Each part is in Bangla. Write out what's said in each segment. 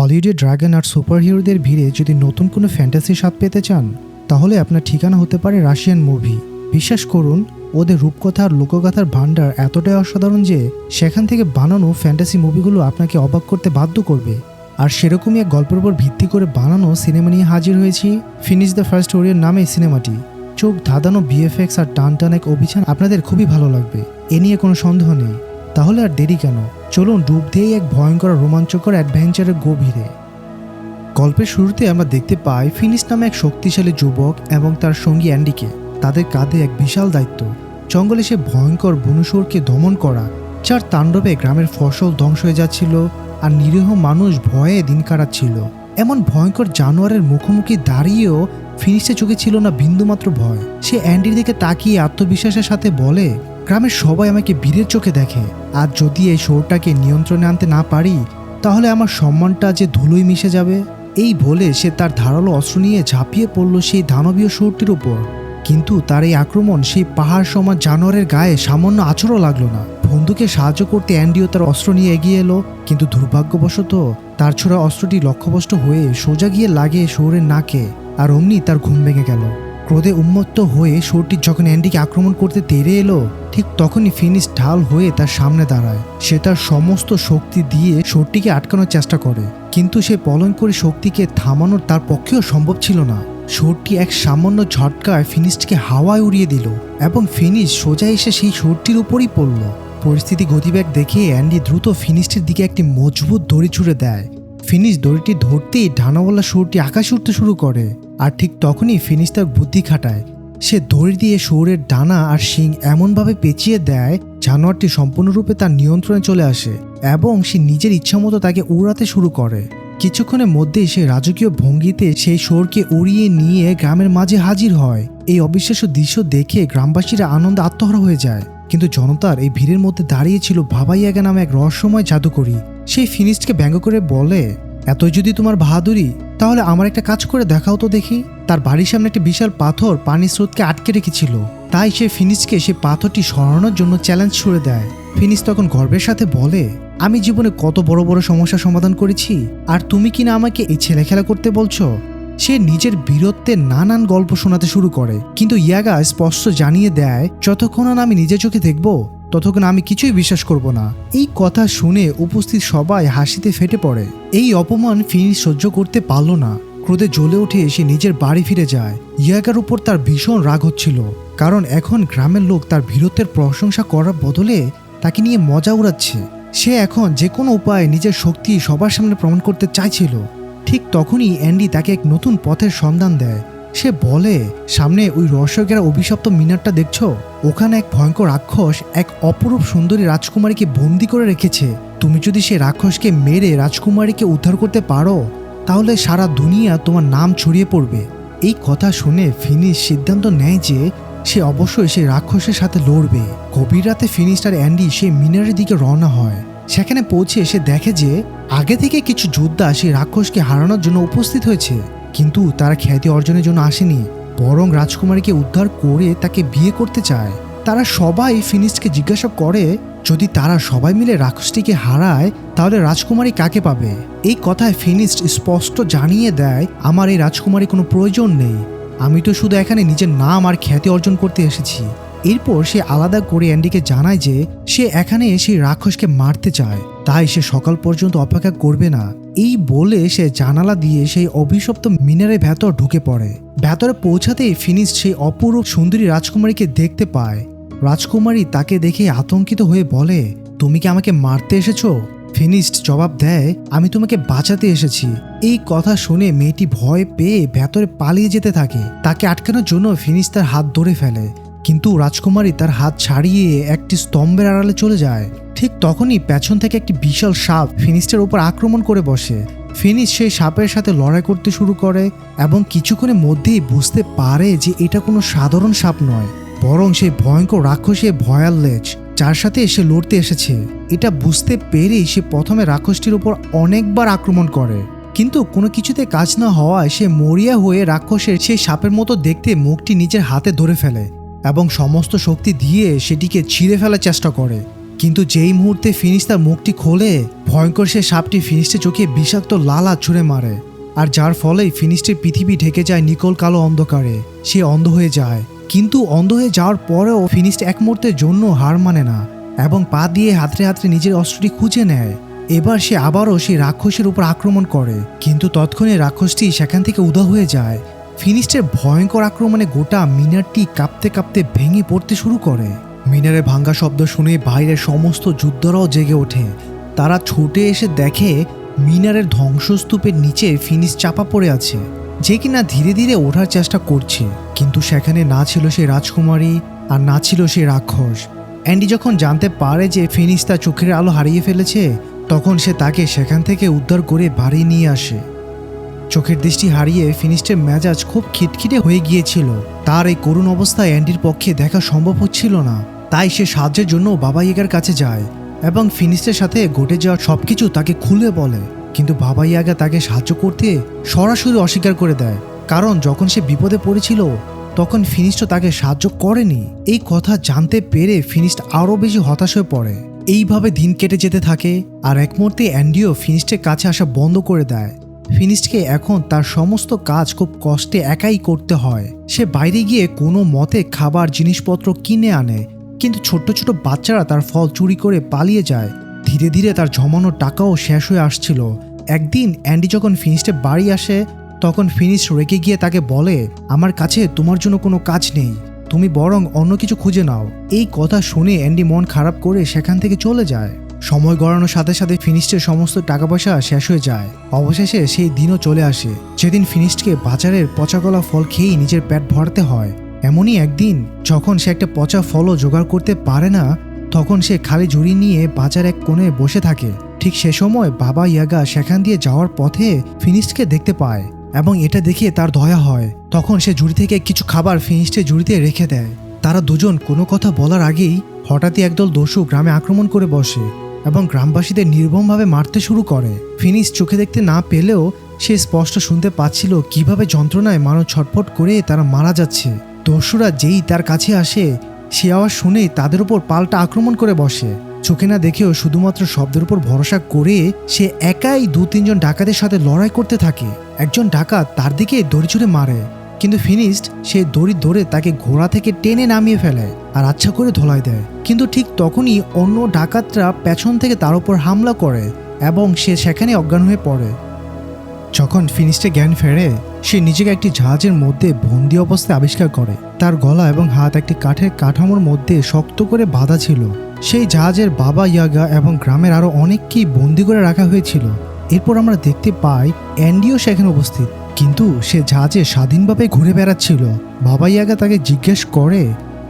হলিউডে ড্রাগন আর সুপার সুপারহিরোদের ভিড়ে যদি নতুন কোনো ফ্যান্টাসি স্বাদ পেতে চান, তাহলে আপনার ঠিকানা হতে পারে রাশিয়ান মুভি। বিশ্বাস করুন, ওদের রূপকথা আর লোকগাথার ভাণ্ডার এতটাই অসাধারণ যে সেখান থেকে বানানো ফ্যান্টাসি মুভিগুলো আপনাকে অবাক করতে বাধ্য করবে। আর সেরকমই এক গল্পের উপর ভিত্তি করে বানানো সিনেমা নিয়ে হাজির হয়েছি ফিনিশ দ্য ফার্স্ট ওরিয়ার নামে সিনেমাটি। চোখ ধাঁধানো বিএফএক্স আর টান টান এক অভিযান আপনাদের খুবই ভালো লাগবে। এ নিয়ে কোনো সন্দেহ নেই। তাহলে আর দেরি কেন? চলুন ডুব দিয়েই এক ভয়ঙ্কর রোমাঞ্চকর অ্যাডভেঞ্চারের গভীরে। গল্পের শুরুতে আমরা দেখতে পাই ফিনিশ নামে এক শক্তিশালী যুবক এবং তার সঙ্গী অ্যান্ডিকে। তাদের কাঁধে এক বিশাল দায়িত্ব। জঙ্গলে সে ভয়ঙ্কর বনুসুরকে দমন করা, যার তাণ্ডবে গ্রামের ফসল ধ্বংস হয়ে যাচ্ছিল আর নিরীহ মানুষ ভয়ে দিন কাটাচ্ছিল। এমন ভয়ঙ্কর জানোয়ারের মুখোমুখি দাঁড়িয়েও ফিনিশে চোখে ছিল না বিন্দুমাত্র ভয়। সে অ্যান্ডির দিকে তাকিয়ে আত্মবিশ্বাসের সাথে বলে গ্রামের সবাই আমাকে বীরের চোখে দেখে। আর যদি এই শোরটাকে নিয়ন্ত্রণে আনতে না পারি, তাহলে আমার সম্মানটা যে ধুলোয় মিশে যাবে। এই বলে সে তার ধারালো অস্ত্র নিয়ে ঝাঁপিয়ে পড়ল সেই দানবীয় শোরটির উপর। কিন্তু তার এই আক্রমণ সেই পাহাড় সমান জানোয়ারের গায়ে সামান্য আচরও লাগল না। বন্ধুকে সাহায্য করতে অ্যান্ডিও তার অস্ত্র নিয়ে এগিয়ে এলো, কিন্তু দুর্ভাগ্যবশত তার ছোড়া অস্ত্রটি লক্ষ্যভ্রষ্ট হয়ে সোজা গিয়ে লাগে শোরের নাকে, আর অমনি তার ঘুম ভেঙে গেল। ক্রোধে উন্মত্ত হয়ে শোরটি যখন অ্যান্ডিকে আক্রমণ করতে তেড়ে এলো, ঠিক তখনই ফিনিশ ঢাল হয়ে তার সামনে দাঁড়ায়। সে তার সমস্ত শক্তি দিয়ে শোরটিকে আটকানোর চেষ্টা করে, কিন্তু সে পলঙ্করী শক্তিকে থামানোর তার পক্ষেও সম্ভব ছিল না। শোরটি এক সামান্য ঝটকায় ফিনিশকে হাওয়ায় উড়িয়ে দিল এবং ফিনিশ সোজা এসে সেই শোরটির উপরই পড়ল। পরিস্থিতি গতিবেগ দেখে অ্যান্ডি দ্রুত ফিনিশটির দিকে একটি মজবুত দড়ি ছুড়ে দেয়। ফিনিশ দড়িটি ধরতেই ডানাওয়ালা শোরটি আকাশে উঠতে শুরু করে। আর ঠিক তখনই ফিনিশ তার বুদ্ধি খাটায়। সে দড়ি দিয়ে শোরের ডানা আর শিং এমনভাবে পেঁচিয়ে দেয়, জানোয়ারটি সম্পূর্ণরূপে তার নিয়ন্ত্রণে চলে আসে এবং সে নিজের ইচ্ছামতো তাকে উড়াতে শুরু করে। কিছুক্ষণের মধ্যেই সে রাজকীয় ভঙ্গিতে সেই শোরকে উড়িয়ে নিয়ে গ্রামের মাঝে হাজির হয়। এই অবিশ্বাস্য দৃশ্য দেখে গ্রামবাসীরা আনন্দে আত্মহারা হয়ে যায়। কিন্তু জনতার এই ভিড়ের মধ্যে দাঁড়িয়ে ছিল ভাবাইয়াগা নামে এক রহস্যময় জাদুকরি। সেই ফিনিশকে ব্যঙ্গ করে বলে, এতই যদি তোমার বাহাদুরি, তাহলে আমার একটা কাজ করে দেখাও তো দেখি। তার বাড়ির সামনে একটা বিশাল পাথর পানির স্রোতকে আটকে রেখেছিল। তাই সে ফিনিশকে সে পাথরটি সরানোর জন্য চ্যালেঞ্জ ছুড়ে দেয়। ফিনিশ তখন গর্বের সাথে বলে, আমি জীবনে কত বড় বড় সমস্যা সমাধান করেছি, আর তুমি কিনা আমাকে এই ছেলে খেলা করতে বলছো? সে নিজের বীরত্বের নানান গল্প শোনাতে শুরু করে, কিন্তু ইয়াগা স্পষ্ট জানিয়ে দেয়, যতক্ষণ আমি নিজের চোখে দেখব ততক্ষণ আমি কিছুই বিশ্বাস করব না। এই কথা শুনে উপস্থিত সবাই হাসিতে ফেটে পড়ে। এই অপমান ফিনিশ সহ্য করতে পারল না। ক্রোধে জ্বলে উঠে সে নিজের বাড়ি ফিরে যায়। ইয়াগার উপর তার ভীষণ রাগ হচ্ছিল। কারণ এখন গ্রামের লোক তার বীরত্বের প্রশংসা করার বদলে তাকে নিয়ে মজা উড়াচ্ছে। সে এখন যে কোনো উপায়ে নিজের শক্তি সবার সামনে প্রমাণ করতে চাইছিল। ঠিক তখনই অ্যান্ডি তাকে এক নতুন পথের সন্ধান দেয়। সে বলে, সামনে ওই রহস্যকেরা অভিশপ্ত মিনারটা দেখছ? ওখানে এক ভয়ঙ্কর রাক্ষস এক অপরূপ সুন্দরী রাজকুমারীকে বন্দি করে রেখেছে। তুমি যদি সে রাক্ষসকে মেরে রাজকুমারীকে উদ্ধার করতে পারো, তাহলে সারা দুনিয়া তোমার নাম ছড়িয়ে পড়বে। এই কথা শুনে ফিনিশ সিদ্ধান্ত নেয় যে সে অবশ্যই সেই রাক্ষসের সাথে লড়বে। গভীর রাতে ফিনিশ আর অ্যান্ডি সেই মিনারের দিকে রওনা হয়। সেখানে পৌঁছে সে দেখে যে আগে থেকে কিছু যোদ্ধা সেই রাক্ষসকে হারানোর জন্য উপস্থিত হয়েছে। কিন্তু তারা খ্যাতি অর্জনের জন্য আসেনি, বরং রাজকুমারীকে উদ্ধার করে তাকে বিয়ে করতে চায়। তারা সবাই ফিনিশকে জিজ্ঞাসা করে, যদি তারা সবাই মিলে রাক্ষসটিকে হারায়, তাহলে রাজকুমারী কাকে পাবে? এই কথায় ফিনিস্ট স্পষ্ট জানিয়ে দেয়, আমার এই রাজকুমারী কোনো প্রয়োজন নেই। আমি তো শুধু এখানে নিজের নাম আর খ্যাতি অর্জন করতে এসেছি। এরপর সে আলাদা করে অ্যান্ডিকে জানায় যে, সে এখানে এসে রাক্ষসকে মারতে চায়। তাই সে সকাল পর্যন্ত অপেক্ষা করবে না। এই বলে সে জানালা দিয়ে সেই অভিশপ্ত মিনারের ভেতর ঢুকে পড়ে। ভেতরে পৌঁছাতেই ফিনিশ সেই অপরূপ সুন্দরী রাজকুমারীকে দেখতে পায়। রাজকুমারী তাকে দেখে আতঙ্কিত হয়ে বলে, তুমি কি আমাকে মারতে এসেছ? ফিনিশড জবাব দেয়, আমি তোমাকে বাঁচাতে এসেছি। এই কথা শুনে মেয়েটি ভয় পেয়ে ভেতরে পালিয়ে যেতে থাকে। তাকে আটকানোর জন্য ফিনিশ তার হাত ধরে ফেলে। কিন্তু রাজকুমারী তার হাত ছাড়িয়ে একটি স্তম্ভের আড়ালে চলে যায়। ঠিক তখনই পেছন থেকে একটি বিশাল সাপ ফিনিস্টের উপর আক্রমণ করে বসে। ফিনিশ সেই সাপের সাথে লড়াই করতে শুরু করে এবং কিছুক্ষণের মধ্যেই বুঝতে পারে যে এটা কোনো সাধারণ সাপ নয়, বরং সেই ভয়ঙ্কর রাক্ষসে ভয়াল লেজ, যার সাথে এসে লড়তে এসেছে। এটা বুঝতে পেরেই সে প্রথমে রাক্ষসটির উপর অনেকবার আক্রমণ করে। কিন্তু কোনো কিছুতে কাজ না হওয়ায় সে মরিয়া হয়ে রাক্ষসের সেই সাপের মতো দেখতে মুখটি নিজের হাতে ধরে ফেলে। এবং সমস্ত শক্তি দিয়ে সেটিকে ছিঁড়ে ফেলার চেষ্টা করে। কিন্তু যেই মুহূর্তে ফিনিশ তার মুখটি খোলে, ভয়ঙ্কর সে সাপটি ফিনিশটের চোখে বিষাক্ত লাল ছুঁড়ে মারে। আর যার ফলেই ফিনিশটের পৃথিবী ঢেকে যায় নিকল কালো অন্ধকারে, সে অন্ধ হয়ে যায়। কিন্তু অন্ধ হয়ে যাওয়ার পরেও ফিনিশড এক মুহূর্তের জন্য হার মানে না এবং পা দিয়ে হাতড়ে হাতড়ে নিজের অস্ত্রটি খুঁজে নেয়। এবার সে আবারও সেই রাক্ষসের উপর আক্রমণ করে। কিন্তু তৎক্ষণে রাক্ষসটি সেখান থেকে উদা হয়ে যায় ফিনিস্টের ভয়ঙ্কর আক্রমণে গোটা মিনারটি কাঁপতে কাঁপতে ভেঙে পড়তে শুরু করে। মিনারের ভাঙ্গা শব্দ শুনে বাইরের সমস্ত যুদ্ধরাও জেগে ওঠে। তারা ছুটে এসে দেখে মিনারের ধ্বংসস্তূপের নিচে ফিনিশ চাপা পড়ে আছে, যে কিনা ধীরে ধীরে ওঠার চেষ্টা করছে। কিন্তু সেখানে না ছিল সে রাজকুমারী আর না ছিল সে রাক্ষস। অ্যান্ডি যখন জানতে পারে যে ফিনিশ তার চোখের আলো হারিয়ে ফেলেছে, তখন সে তাকে সেখান থেকে উদ্ধার করে বাড়ি নিয়ে আসে। চোখের দৃষ্টি হারিয়ে ফিনিস্টের মেজাজ খুব খিটখিটে হয়ে গিয়েছিল। তার এই করুণ অবস্থায় অ্যান্ডির পক্ষে দেখা সম্ভব হচ্ছিল না। তাই সে সাহায্যের জন্য বাবা ইয়াগার কাছে যায় এবং ফিনিস্টের সাথে ঘটে যাওয়া সবকিছু তাকে খুলে বলে। কিন্তু বাবা ইয়াগা তাকে সাহায্য করতে সরাসরি অস্বীকার করে দেয়। কারণ যখন সে বিপদে পড়েছিল, তখন ফিনিস্ট তাকে সাহায্য করেনি। এই কথা জানতে পেরে ফিনিস্ট আরও বেশি হতাশ হয়ে পড়ে। এইভাবে দিন কেটে যেতে থাকে, আর এক মুহূর্তে অ্যান্ডিও ফিনিস্টের কাছে আসা বন্ধ করে দেয়। ফিনিস্টকে এখন তার সমস্ত কাজ খুব কষ্টে একাই করতে হয়। সে বাইরে গিয়ে কোনো মতে খাবার, জিনিসপত্র কিনে আনে, কিন্তু ছোট্ট ছোট বাচ্চারা তার ফল চুরি করে পালিয়ে যায়। ধীরে ধীরে তার জমানো টাকাও শেষ হয়ে আসছিল। একদিন অ্যান্ডি যখন ফিনিস্টে বাড়ি আসে, তখন ফিনিশ রেগে গিয়ে তাকে বলে, আমার কাছে তোমার জন্য কোনো কাজ নেই। তুমি বরং অন্য কিছু খুঁজে নাও। এই কথা শুনে অ্যান্ডি মন খারাপ করে সেখান থেকে চলে যায়। সময় গড়ানোর সাথে সাথে ফিনিস্টের সমস্ত টাকা পয়সা শেষ হয়ে যায়। অবশেষে সেই দিনও চলে আসে। যেদিন ফিনিস্টকে বাজারের পচাগলা ফল খেয়েই নিজের পেট ভরতে হয়, এমনই একদিন যখন সে একটা পচা ফলও জোগাড় করতে পারে না, তখন সে খালি ঝুড়ি নিয়ে বাজার এক কোণে বসে থাকে। ঠিক সে সময় বাবা ইয়াগা সেখান দিয়ে যাওয়ার পথে ফিনিস্টকে দেখতে পায় এবং এটা দেখে তার দয়া হয়। তখন সে ঝুড়ি থেকে কিছু খাবার ফিনিস্টের ঝুড়িতে রেখে দেয়। তারা দুজন কোনো কথা বলার আগেই হঠাৎই একদল দস্যু গ্রামে আক্রমণ করে বসে। এবং গ্রামবাসীদের নির্মমভাবে মারতে শুরু করে। ফিনিশ চোখে দেখতে না পেলেও সে স্পষ্ট শুনতে পাচ্ছিল কীভাবে যন্ত্রণায় মানুষ ছটফট করে তারা মারা যাচ্ছে। দস্যুরা যেই তার কাছে আসে, সে আওয়াজ শুনেই তাদের উপর পাল্টা আক্রমণ করে বসে। চোখে না দেখেও শুধুমাত্র শব্দের উপর ভরসা করে সে একাই দু তিনজন ডাকাতের সাথে লড়াই করতে থাকে। একজন ডাকাত তার দিকে দড়ি ছুড়ে মারে। কিন্তু ফিনিশড সে দড়ি ধরে তাকে ঘোড়া থেকে টেনে নামিয়ে ফেলে আর আচ্ছা করে ধোলাই দেয়। কিন্তু ঠিক তখনই অন্য ডাকাতরা পেছন থেকে তার উপর হামলা করে এবং সে সেখানে অজ্ঞান হয়ে পড়ে। যখন ফিনিস্টে জ্ঞান ফেরে, সে নিজেকে একটি জাহাজের মধ্যে বন্দি অবস্থায় আবিষ্কার করে। তার গলা এবং হাত একটি কাঠের কাঠামোর মধ্যে শক্ত করে বাঁধা ছিল। সেই জাহাজের বাবা ইয়াগা এবং গ্রামের আরও অনেককেই বন্দি করে রাখা হয়েছিল। এরপর আমরা দেখতে পাই, অ্যান্ডিও সেখানে উপস্থিত। কিন্তু সে জাহাজে স্বাধীনভাবে ঘুরে বেড়াচ্ছিল, বাবাই আগে তাকে জিজ্ঞেস করে,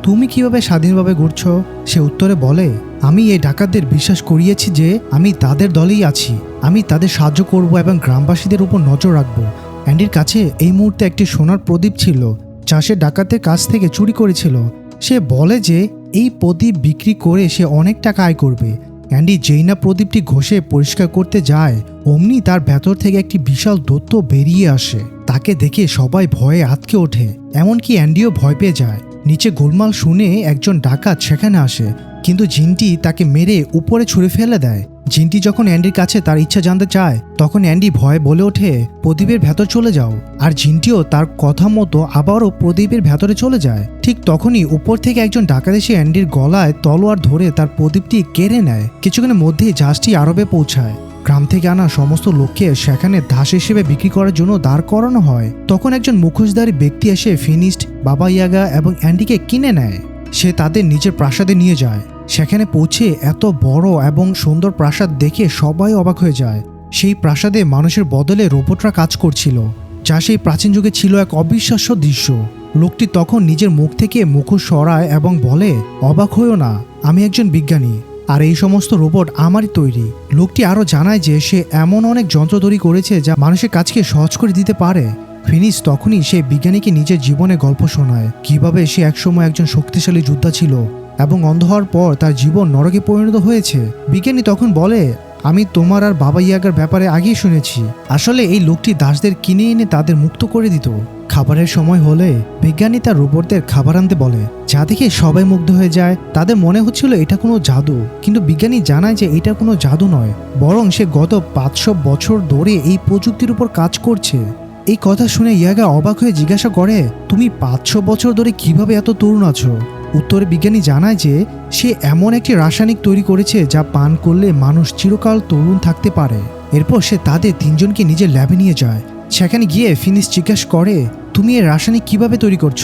তুমি কীভাবে স্বাধীনভাবে ঘুরছো? সে উত্তরে বলে, আমি এই ডাকাতদের বিশ্বাস করিয়েছি যে আমি তাদের দলেই আছি। আমি তাদের সাহায্য করব এবং গ্রামবাসীদের উপর নজর রাখব। অ্যান্ডির কাছে এই মুহূর্তে একটি সোনার প্রদীপ ছিল, যা সে ডাকাতের কাছ থেকে চুরি করেছিল। সে বলে যে, এই প্রদীপ বিক্রি করে সে অনেক টাকা আয় করবে। অ্যান্ডি যেই না প্রদীপটি ঘষে পরিষ্কার করতে যায়, অমনি তার ভেতর থেকে একটি বিশাল দত্ত বেরিয়ে আসে। তাকে দেখে সবাই ভয়ে আতকে ওঠে। এমনকি অ্যান্ডিও ভয় পেয়ে যায়। নিচে গোলমাল শুনে একজন ডাকাত সেখানে আসে। কিন্তু জিনটি তাকে মেরে উপরে ছুঁড়ে ফেলে দেয়। জিনটি যখন অ্যান্ডির কাছে তার ইচ্ছা জানতে চায়, তখন অ্যান্ডি ভয়ে বলে ওঠে, প্রদীপের ভেতর চলে যাও। আর জিনটিও তার কথা মতো আবারও প্রদীপের ভেতরে চলে যায়। ঠিক তখনই উপর থেকে একজন ডাকাত এসে অ্যান্ডির গলায় তলোয়ার ধরে তার প্রদীপটি কেড়ে নেয়। কিছুক্ষণের মধ্যেই জাহাজটি আরবে পৌঁছায়। গ্রাম থেকে আনা সমস্ত লোককে সেখানে দাস হিসেবে বিক্রি করার জন্য দাঁড় করানো হয়। তখন একজন মুখোশধারী ব্যক্তি এসে ফিনিস্ট, বাবা ইয়াগা এবং অ্যান্ডিকে কিনে নেয়। সে তাদের নিজের প্রাসাদে নিয়ে যায়। সেখানে পৌঁছে এত বড় এবং সুন্দর প্রাসাদ দেখে সবাই অবাক হয়ে যায়। সেই প্রাসাদে মানুষের বদলে রোবটরা কাজ করছিল, যা সেই প্রাচীন যুগে ছিল এক অবিশ্বাস্য দৃশ্য। লোকটি তখন নিজের মুখ থেকে মুখোশ সরায় এবং বলে, অবাক হইও না, আমি একজন বিজ্ঞানী, আর এই সমস্ত রোবট আমারই তৈরি। লোকটি আরও জানায় যে সে এমন অনেক যন্ত্র তৈরি করেছে যা মানুষের কাজকে সহজ করে দিতে পারে। ফিনিস তখনই সে বিজ্ঞানীকে নিজের জীবনে গল্প শোনায়। কীভাবে সে একসময় একজন শক্তিশালী যোদ্ধা ছিল এবং অন্ধ হওয়ার পর তার জীবন নরকে পরিণত হয়েছে। বিজ্ঞানী তখন বলে, আমি তোমার আর বাবা ইয়াগার ব্যাপারে আগেই শুনেছি। আসলে এই লোকটি দাসদের কিনে এনে তাদের মুক্ত করে দিত। খাবারের সময় হলে বিজ্ঞানী তার রোবটদের খাবার আনতে বলে, যা দেখে সবাই মুগ্ধ হয়ে যায়। তাদের মনে হচ্ছিল এটা কোনো জাদু। কিন্তু বিজ্ঞানী জানায় যে এটা কোনো জাদু নয়, বরং সে গত পাঁচশো বছর ধরে এই প্রযুক্তির উপর কাজ করছে। এই কথা শুনে ইয়াগা অবাক হয়ে জিজ্ঞাসা করে, তুমি পাঁচশো বছর ধরে কীভাবে এত তরুণ আছো? উত্তরে বিজ্ঞানী জানায় যে, সে এমন একটি রাসায়নিক তৈরি করেছে যা পান করলে মানুষ চিরকাল তরুণ থাকতে পারে। এরপর সে তাদের তিনজনকে নিজের ল্যাবে নিয়ে যায়। সেখানে গিয়ে ফিনিশ জিজ্ঞেস করে, তুমি এই রাসায়নিক কীভাবে তৈরি করছ?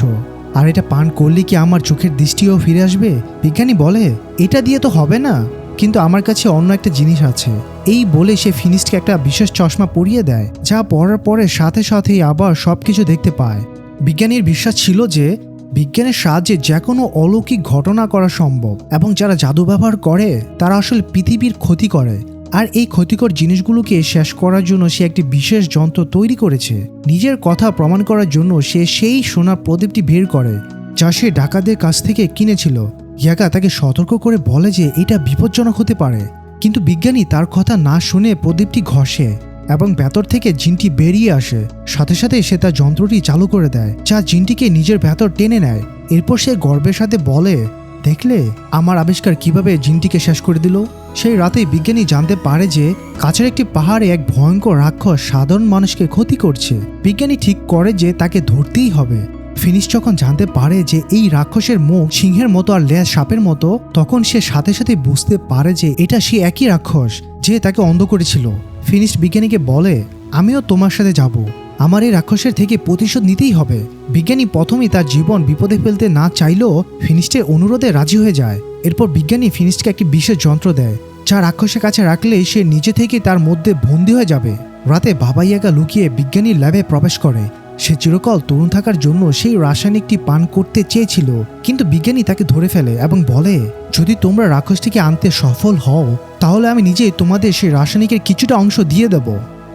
আর এটা পান করলে কি আমার চোখের দৃষ্টিও ফিরে আসবে? বিজ্ঞানী বলে, এটা দিয়ে তো হবে না। কিন্তু আমার কাছে অন্য একটা জিনিস আছে। এই বলে সে ফিনিশকে একটা বিশেষ চশমা পরিয়ে দেয়, যা পরার পরে সাথে সাথেই আবার সবকিছু দেখতে পায়। বিজ্ঞানীর বিশ্বাস ছিল যে, বিজ্ঞানের সাহায্যে যে কোনো অলৌকিক ঘটনা করা সম্ভব, এবং যারা জাদু ব্যবহার করে, তারা আসলে পৃথিবীর ক্ষতি করে। আর এই ক্ষতিকর জিনিসগুলোকে শেষ করার জন্য সে একটি বিশেষ যন্ত্র তৈরি করেছে। নিজের কথা প্রমাণ করার জন্য সে সেই সোনার প্রদীপটি বের করে, যা সে ডাকাতদের কাছ থেকে কিনেছিল। ইয়াগা তাকে সতর্ক করে বলে যে এটা বিপজ্জনক হতে পারে। কিন্তু বিজ্ঞানী তার কথা না শুনে প্রদীপটি ঘষে এবং ভেতর থেকে জিনটি বেরিয়ে আসে। সাথে সাথে সে তার যন্ত্রটি চালু করে দেয়, যা জিনটিকে নিজের ভেতর টেনে নেয়। এরপর সে গর্বের সাথে বলে, দেখলে আমার আবিষ্কার কীভাবে জিনটিকে শেষ করে দিল? সেই রাতে বিজ্ঞানী জানতে পারে যে কাছের একটি পাহাড়ে এক ভয়ঙ্কর রাক্ষস সাধারণ মানুষকে ক্ষতি করছে। বিজ্ঞানী ঠিক করে যে তাকে ধরতেই হবে। ফিনিশ যখন জানতে পারে যে এই রাক্ষসের মুখ সিংহের মতো আর ল্যাজ সাপের মতো, তখন সে সাথে সাথে বুঝতে পারে যে এটা সে একই রাক্ষস যে তাকে অন্ধ করেছিল। ফিনিশ বিজ্ঞানীকে বলে, আমিও তোমার সাথে যাব। আমার এই রাক্ষসের থেকে প্রতিশোধ নিতেই হবে। বিজ্ঞানী প্রথমেই তার জীবন বিপদে ফেলতে না চাইলেও ফিনিস্টের অনুরোধে রাজি হয়ে যায়। এরপর বিজ্ঞানী ফিনিশকে একটি বিশেষ যন্ত্র দেয়, যা রাক্ষসের কাছে রাখলে সে নিজে থেকেই তার মধ্যে বন্দি হয়ে যাবে। রাতে বাবা ইয়াগা লুকিয়ে বিজ্ঞানীর ল্যাবে প্রবেশ করে। সে চিরকাল তরুণ থাকার জন্য সেই রাসায়নিকটি পান করতে চেয়েছিল, কিন্তু বিজ্ঞানী তাকে ধরে ফেলে এবং বলে, যদি তোমরা রাক্ষসটিকে আনতে সফল হও, তাহলে আমি নিজেই তোমাদের সেই রাসায়নিকের কিছুটা অংশ দিয়ে দেব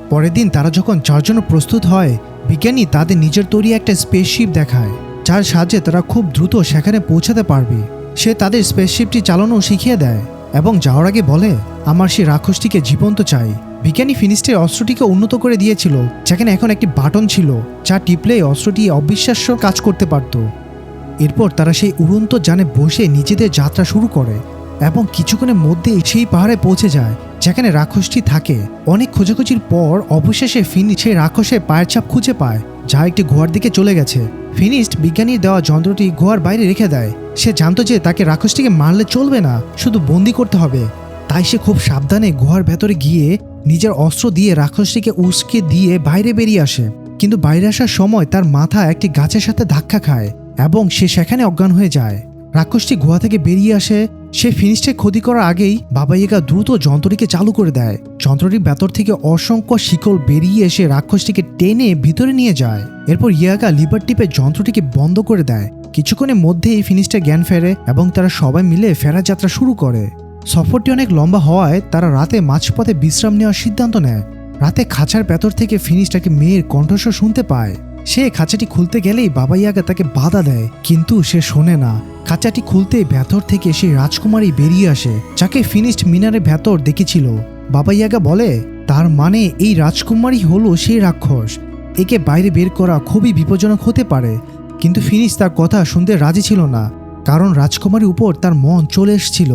পরের দিন তারা যখন যার জন্য প্রস্তুত হয়, বিজ্ঞানী তাদের নিজের তৈরি একটা স্পেসশিপ দেখায়, যার সাহায্যে তারা খুব দ্রুত সেখানে পৌঁছাতে পারবে। সে তাদের স্পেসশিপটি চালানো শিখিয়ে দেয় এবং যাওয়ার আগে বলে, আমার সেই রাক্ষসটিকে জীবন্ত চাই। বিজ্ঞানী ফিনিস্টের অস্ত্রটিকে উন্নত করে দিয়েছিল, যেখানে এখন একটি বাটন ছিল, যা টিপলে অস্ত্রটি অবিশ্বাস্য কাজ করতে পারত। এরপর তারা সেই উড়ন্ত যানে বসে নিজেদের যাত্রা শুরু করে এবং কিছুক্ষণের মধ্যেই সেই পাহাড়ে পৌঁছে যায়, যেখানে রাক্ষসটি থাকে। অনেক খোঁজাখুঁজির পর অবশেষে ফিনি সেই রাক্ষসের পায়ের ছাপ খুঁজে পায়, যা একটি গুহার দিকে চলে গেছে। ফিনিস্ট বিজ্ঞানীর দেওয়া যন্ত্রটি গুহার বাইরে রেখে দেয়। সে জানতো যে তাকে রাক্ষসটিকে মারলে চলবে না, শুধু বন্দি করতে হবে। তাই সে খুব সাবধানে গুহার ভেতরে গিয়ে নিজের অস্ত্র দিয়ে রাক্ষসটিকে উস্কে দিয়ে বাইরে বেরিয়ে আসে। কিন্তু বাইরে আসার সময় তার মাথা একটি গাছের সাথে ধাক্কা খায় এবং সে সেখানে অজ্ঞান হয়ে যায়। রাক্ষসটি গুহা থেকে বেরিয়ে আসে। সে ফিনিশকে ক্ষতি করার আগেই বাবা ইয়াগা দ্রুত যন্ত্রটিকে চালু করে দেয়। যন্ত্রটির ভেতর থেকে অসংখ্য শিকল বেরিয়ে এসে রাক্ষসটিকে টেনে ভিতরে নিয়ে যায়। এরপর ইয়াগা লিভার টিপে যন্ত্রটিকে বন্ধ করে দেয়। কিছুক্ষণের মধ্যেই ফিনিশটা জ্ঞান ফেরে এবং তারা সবাই মিলে ফেরার যাত্রা শুরু করে। সফরটি অনেক লম্বা হওয়ায় তারা রাতে মাঝপথে বিশ্রাম নেওয়ার সিদ্ধান্ত নেয়। রাতে খাঁচার ভেতর থেকে ফিনিশটাকে মেয়ের কণ্ঠস্বর শুনতে পায়। সে খাঁচাটি খুলতে গেলেই বাবা ইয়াগা তাকে বাধা দেয়, কিন্তু সে শোনে না। খাঁচাটি খুলতেই ভেতর থেকে সেই রাজকুমারী বেরিয়ে আসে, যাকে ফিনিশড মিনারের ভেতর দেখেছিল। বাবা ইয়াগা বলে, তার মানে এই রাজকুমারী হলো সেই রাক্ষস। একে বাইরে বের করা খুবই বিপজ্জনক হতে পারে। কিন্তু ফিনিশ তার কথা শুনতে রাজি ছিল না, কারণ রাজকুমারীর উপর তার মন চলে এসেছিল।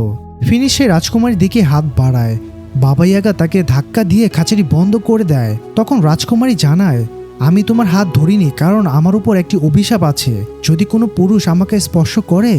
ফিনিশ সেই রাজকুমারীর দিকে হাত বাড়ায়। বাবা ইয়াগা তাকে ধাক্কা দিয়ে খাঁচাটি বন্ধ করে দেয়। তখন রাজকুমারী জানায়, আমি তোমার হাত ধরিনি, কারণ আমার উপর একটি অভিশাপ আছে। যদি কোনো পুরুষ আমাকে স্পর্শ করে,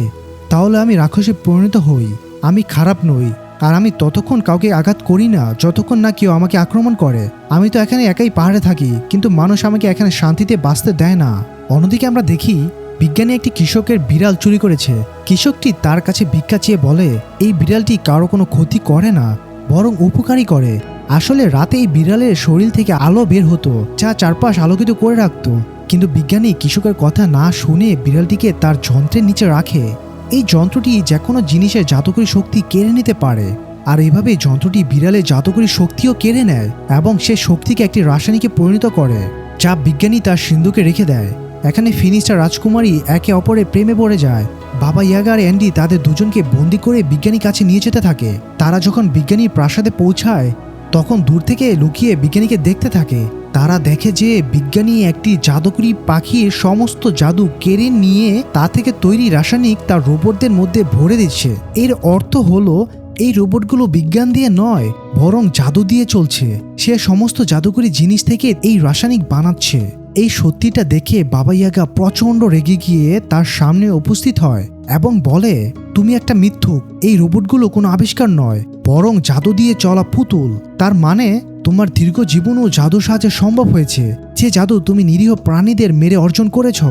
তাহলে আমি রাক্ষসে পরিণত হই। আমি খারাপ নই, আর আমি ততক্ষণ কাউকে আঘাত করি না, যতক্ষণ না কেউ আমাকে আক্রমণ করে। আমি তো এখানে একাই পাহাড়ে থাকি, কিন্তু মানুষ আমাকে এখানে শান্তিতে বাঁচতে দেয় না। অন্যদিকে আমরা দেখি বিজ্ঞানী একটি কৃষকের বিড়াল চুরি করেছে। কৃষকটি তার কাছে ভিক্ষা চেয়ে বলে, এই বিড়ালটি কারও কোনো ক্ষতি করে না, বরং উপকারী করে। আসলে রাতে এই বিড়ালের শরীর থেকে আলো বের হতো, যা চারপাশ আলোকিত করে রাখতো। কিন্তু বিজ্ঞানী কৃষকের কথা না শুনে বিড়ালটিকে তার যন্ত্রের নিচে রাখে। এই যন্ত্রটি যে কোনো জিনিসের জাতকরী শক্তি কেড়ে নিতে পারে। আর এভাবে যন্ত্রটি বিড়ালের জাতকরী শক্তিও কেড়ে নেয় এবং সে শক্তিকে একটি রাসায়নিকে পরিণত করে, যা বিজ্ঞানী তার সিন্ধুকে রেখে দেয়। এখানে ফিনিস্টার রাজকুমারী একে অপরের প্রেমে পড়ে যায়। বাবা ইয়াগা আর অ্যান্ডি তাদের দুজনকে বন্দি করে বিজ্ঞানী কাছে নিয়ে যেতে থাকে। তারা যখন বিজ্ঞানীর প্রাসাদে পৌঁছায়, তখন দূর থেকে লুকিয়ে বিজ্ঞানীকে দেখতে থাকে। তারা দেখে যে বিজ্ঞানী একটি জাদুকরি পাখির সমস্ত জাদু কেড়ে নিয়ে তা থেকে তৈরি রাসায়নিক তার রোবটদের মধ্যে ভরে দিচ্ছে। এর অর্থ হলো, এই রোবটগুলো বিজ্ঞান দিয়ে নয়, বরং জাদু দিয়ে চলছে। সে সমস্ত জাদুকরি জিনিস থেকে এই রাসায়নিক বানাচ্ছে। এই সত্যিটা দেখে বাবা ইয়াগা প্রচণ্ড রেগে গিয়ে তার সামনে উপস্থিত হয় এবং বলে, তুমি একটা মিথ্যুক, এই রোবটগুলো কোনো আবিষ্কার নয়, বরং জাদু দিয়ে চলা পুতুল। তার মানে তোমার দীর্ঘ জীবনও জাদু সাহায্যে সম্ভব হয়েছে। যে জাদু তুমি নিরীহ প্রাণীদের মেরে অর্জন করেছ।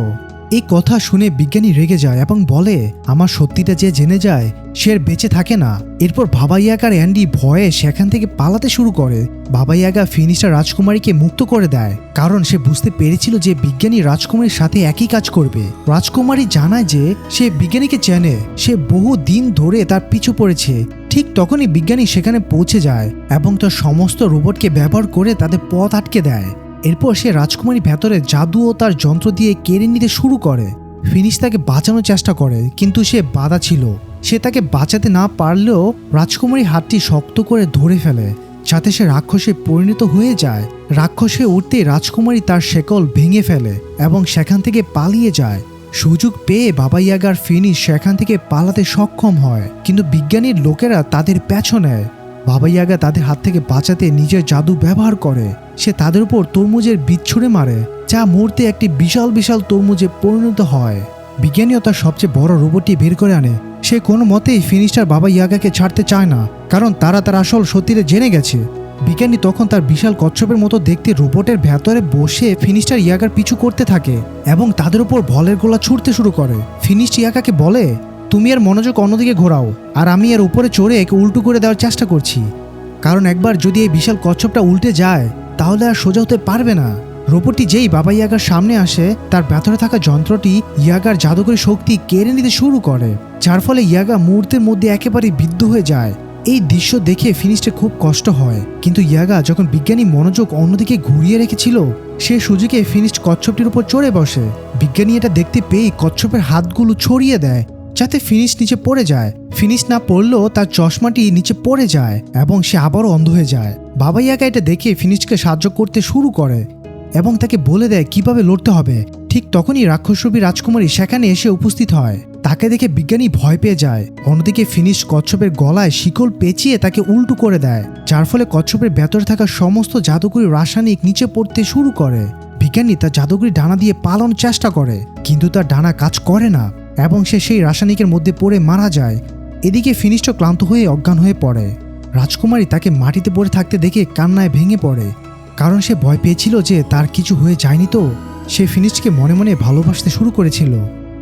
এই কথা শুনে বিজ্ঞানী রেগে যায় এবং বলে, আমার সত্যিটা যে জেনে যায়, সে আর বেঁচে থাকে না। এরপর বাবাইয়াগার অ্যান্ডি ভয়ে সেখান থেকে পালাতে শুরু করে। বাবাইয়াগা ফিনিস্টার রাজকুমারীকে মুক্ত করে দেয়, কারণ সে বুঝতে পেরেছিল যে বিজ্ঞানী রাজকুমারীর সাথে একই কাজ করবে। রাজকুমারী জানায় যে সে বিজ্ঞানীকে চেনে, সে বহু দিন ধরে তার পিছু পড়েছে। ঠিক তখনই বিজ্ঞানী সেখানে পৌঁছে যায় এবং তার সমস্ত রোবটকে ব্যবহার করে তাদের পথ আটকে দেয়। এরপর সে রাজকুমারী ভেতরে জাদু ও তার যন্ত্র দিয়ে কেড়ে নিতে শুরু করে। ফিনিশ তাকে বাঁচানোর চেষ্টা করে, কিন্তু সে বাধা ছিল। সে তাকে বাঁচাতে না পারলেও রাজকুমারী হাতটি শক্ত করে ধরে ফেলে, যাতে সে রাক্ষসে পরিণত হয়ে যায়। রাক্ষসে উঠতে রাজকুমারী তার শেকল ভেঙে ফেলে এবং সেখান থেকে পালিয়ে যায়। সুযোগ পেয়ে বাবা ইয়াগার ফিনিশ সেখান থেকে পালাতে সক্ষম হয়, কিন্তু বিজ্ঞানীর লোকেরা তাদের পেছনে বাবা ইয়াগা তাদের হাত থেকে বাঁচাতে নিজের জাদু ব্যবহার করে। সে তাদের উপর তরমুজের বীজ ছুঁড়ে মারে, যা মুহূর্তে একটি বিশাল বিশাল তরমুজে পরিণত হয়। বিজ্ঞানীও তার সবচেয়ে বড় রোবটটি বের করে আনে। সে কোনো মতেই ফিনিস্টার বাবা ইয়াগাকে ছাড়তে চায় না, কারণ তারা তার আসল সত্যিটা জেনে গেছে। বিজ্ঞানী তখন তার বিশাল কচ্ছপের মতো দেখতে রোবটের ভেতরে বসে ফিনিস্টার ইয়াগার পিছু করতে থাকে এবং তাদের উপর বলের গোলা ছুটতে শুরু করে। ফিনিস্ট ইয়াগাকে বলে তুমি এর মনোযোগ অন্যদিকে ঘোরাও, আর আমি এর উপরে চড়ে একে উল্টো করে দেওয়ার চেষ্টা করছি। কারণ একবার যদি এই বিশাল কচ্ছপটা উল্টে যায়, তাহলে আর সোজা হতে পারবে না। রোবটটি যেই বাবা ইয়াগার সামনে আসে, তার ভেতরে থাকা যন্ত্রটি ইয়াগার জাদুকরী শক্তি কেড়ে নিতে শুরু করে, যার ফলে ইয়াগা মুহূর্তের মধ্যে একেবারে বিদ্ধ হয়ে যায়। এই দৃশ্য দেখে ফিনিশটে খুব কষ্ট হয়, কিন্তু ইয়াগা যখন বিজ্ঞানী মনোযোগ অন্যদিকে ঘুরিয়ে রেখেছিল, সে সুযোগে ফিনিশড কচ্ছপটির উপর চড়ে বসে। বিজ্ঞানী এটা দেখতে পেয়ে কচ্ছপের হাতগুলো ছড়িয়ে দেয় যাতে ফিনিশ নিচে পড়ে যায়। ফিনিশ না পড়লেও তার চশমাটি নিচে পড়ে যায় এবং সে আবারও অন্ধ হয়ে যায়। বাবা ইয়াগা এটা দেখে ফিনিশকে সাহায্য করতে শুরু করে এবং তাকে বলে দেয় কীভাবে লড়তে হবে। ঠিক তখনই রাক্ষসরূপী রাজকুমারী সেখানে এসে উপস্থিত হয়। তাকে দেখে বিজ্ঞানী ভয় পেয়ে যায়। অন্যদিকে ফিনিশ কচ্ছপের গলায় শিকল পেঁচিয়ে তাকে উল্টো করে দেয়, যার ফলে কচ্ছপের ভেতরে থাকা সমস্ত জাদুকরি রাসায়নিক নিচে পড়তে শুরু করে। বিজ্ঞানী তার জাদুকরি ডানা দিয়ে পালন চেষ্টা করে, কিন্তু তার ডানা কাজ করে না। এবং সে সেই রাসায়নিকের মধ্যে পড়ে মারা যায়। এদিকে ফিনিশও ক্লান্ত হয়ে অজ্ঞান হয়ে পড়ে। রাজকুমারী তাকে মাটিতে পড়ে থাকতে দেখে কান্নায় ভেঙে পড়ে। কারণ সে ভয় পেয়েছিল যে তার কিছু হয়ে যায়নি তো, সে ফিনিশকে মনে মনে ভালোবাসতে শুরু করেছিল।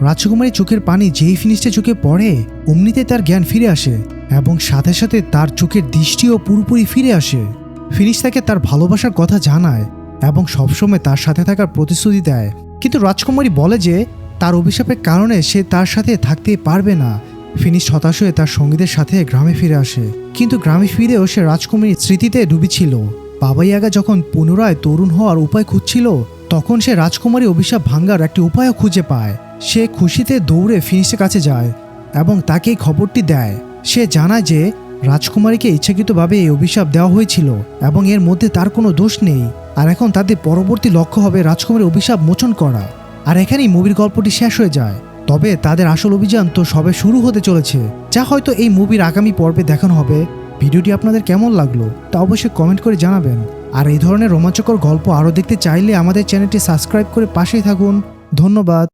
রাজকুমারী চোখের পানি যেই ফিনিশটে চোখে পড়ে, অমনিতে তার জ্ঞান ফিরে আসে এবং সাথে সাথে তার চোখের দৃষ্টিও পুরোপুরি ফিরে আসে। ফিনিশ তাকে তার ভালোবাসার কথা জানায় এবং সবসময় তার সাথে থাকার প্রতিশ্রুতি দেয়। কিন্তু রাজকুমারী বলে যে তার অভিশাপের কারণে সে তার সাথে থাকতে পারবে না। ফিনিশ হতাশ হয়ে তার সঙ্গীদের সাথে গ্রামে ফিরে আসে। কিন্তু গ্রামে ফিরেও সে রাজকুমারীর স্মৃতিতে ডুবিছিল। বাবাইয়াগা যখন পুনরায় তরুণ হওয়ার উপায় খুঁজছিল, তখন সে রাজকুমারী অভিশাপ ভাঙ্গার একটি উপায়ও খুঁজে পায়। সে খুশিতে দৌড়ে ফিনিশের কাছে যায় এবং তাকে এই খবরটি দেয়। সে জানায় যে রাজকুমারীকে ইচ্ছাকৃতভাবে এই অভিশাপ দেওয়া হয়েছিল এবং এর মধ্যে তার কোনো দোষ নেই। আর এখন তাদের পরবর্তী লক্ষ্য হবে রাজকুমারীর অভিশাপ মোচন করা। আর এখানেই মুভির গল্পটি শেষ হয়ে যায়। তবে তাদের আসল অভিযান তো সবে শুরু হতে চলেছে। যা হয়তো এই মুভির আগামী পর্বে দেখানো হবে। ভিডিওটি আপনাদের কেমন লাগল তা অবশ্যই কমেন্ট করে জানাবেন। আর এই ধরনের রোমাঞ্চকর গল্প আরও দেখতে চাইলে আমাদের চ্যানেলটি সাবস্ক্রাইব করে পাশেই থাকুন। ধন্যবাদ।